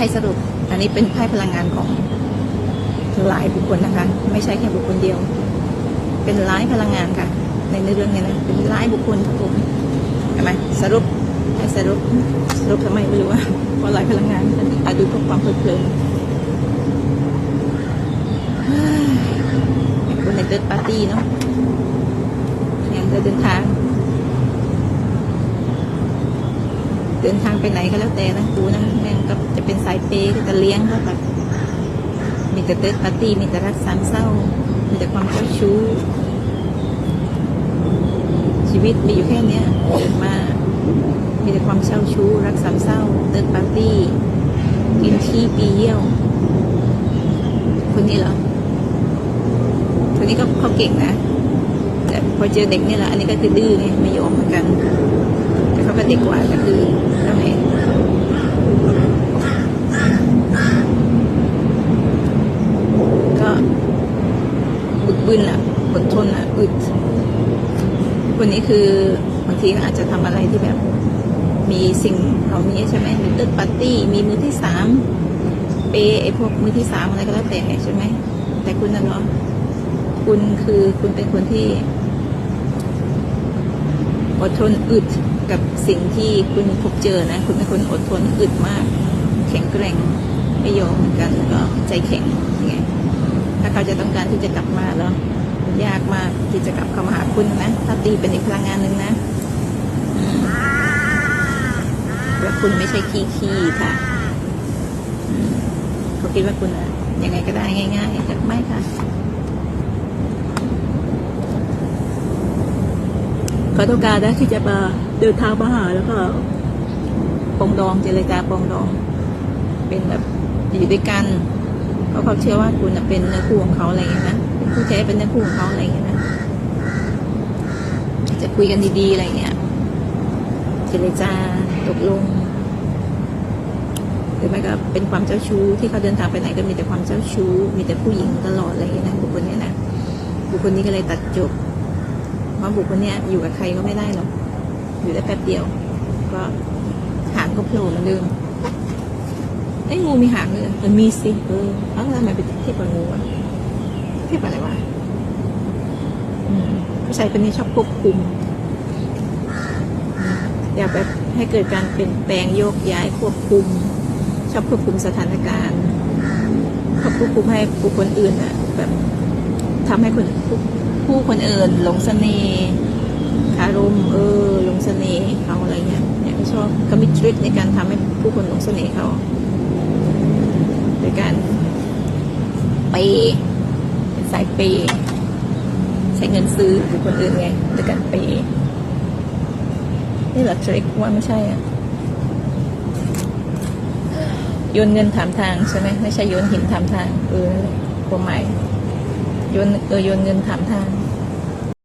พ่สรุป อันนี้เป็นไพ่พลังงานของหลายบุคคลนะคะ ไม่ใช่แค่บุคคลเดียว เป็นหลายพลังงานค่ะ ในเรื่องนี้นะเป็นหลายบุคคลครับผมเห็นไหมสรุปให้สรุปสรุปทำไมไม่รู้ว่าเพราะหลายพลังงานอาจดูเพื่อความเพลิดเพลินคนในเติร์ดปาร์ตี้เนาะเนี่ยจะเดินทาง เดินทางไปไหนก็แล้วแต่นะกูนะแม่งก็จะเป็นสายเปย์ก็จะเลี้ยงก็แบบมีแต่เติร์ดปาร์ตี้มีแต่รักสามเศร้า มีแต่ความเจ้าชู้ ชีวิตมีอยู่แค่เนี้ยเกิดมา มีแต่ความเช่าชู้ รักสามเศร้า เติร์ดปาร์ตี้ กินขี้ปีเยี่ยว คนนี้เหรอ คนนี้ก็เขาเก่งนะ แต่พอเจอเด็กนี่แหละ อันนี้ก็คือดื้อไงไม่ยอมเหมือนกัน แต่เขาก็เด็กกว่าก็คือทำไงก็ บึนอะอดทนอะอึดคนนี้คือบางทีก็อาจจะทำอะไรที่แบบ มีสิ่งเหล่านี้ใช่ไหมมีตึกปาร์ตี้มีมือที่สามเปไอพวกมือที่สามอะไรก็แล้วแต่ใช่ไหมแต่คุณน่ะเนาะคุณคือคุณเป็นคนที่อดทนอึดกับสิ่งที่คุณพบเจอนะ คุณเป็นคนอดทนอึดมาก แข็งแกร่งไม่ยอมเหมือนกันแล้วก็ใจแข็งยังไง ถ้าเขาจะต้องการที่จะกลับมาแล้วยากมากที่จะกลับเข้ามาหาคุณนะ ถ้าตีเป็นอีกพลังงานหนึ่งนะแล้วคุณไม่ใช่ขี้ขี้ค่ะเขาคิดว่าคุณอะยังไงก็ได้ง่ายๆแต่ไม่ค่ะเขาต้องการนะที่จะมาเดินทางมาหาแล้วก็ปองดองเจรจาปองดอง เป็นแบบอยู่ด้วยกัน เพราะเขาเชื่อว่าคุณเป็นเนื้อคู่ของเขาอะไรอย่างเงี้นะผู้แท้เป็นเนื้อคู่ของเขาอะไรอย่างเงี้นะจะคุยกันดีๆอะไรอย่างเงี้ยเจรจาตกลง หรือไม่ก็เป็นความเจ้าชู้ที่เขาเดินทางไปไหนก็มีแต่ความเจ้าชู้ มีแต่ผู้หญิงตลอดอะไรอย่างเงี้นะบุคคลนี้นะบุคคลนี้ก็เลยตัดจบเพราะบุคคลนี้อยู่กับใครก็ไม่ได้หรอกอยู่ได้แป๊บเดียว ก็หางก็โผล่เหมือนเดิม ไอ้ยงูมีหางเลยเหรออมีสิเออเอ้าทำไมไปเทียบกับงูอะเทียบอะไรวะผู้ชายคนนี้ชอบควบคุม อยากแบบให้เกิดการเปลี่ยนแปลงโยกย้ายควบคุม ชอบควบคุมสถานการณ์ชอบควบคุมให้บุคคลอื่นอะแบบทำให้คนผู้คนอื่นหลงเสน่ห์คารมเออหลงเสน่ห์เขาอะไรเงี้ยเนี่ยเขาชอบเขามีทริคในการทำให้ผู้คนหลงเสน่ห์เขา โดยการเปย์เป็นสายเปย์ใช้เงินซื้อหรือคนอื่นไงโดยการเปย์นี่เหรอทริคว่าไม่ใช่อะโยนเงินถามทางใช่ไหมไม่ใช่โยนหินถามทางเออนั่นแหละความหมายโยนเออโยนเงินถามทาง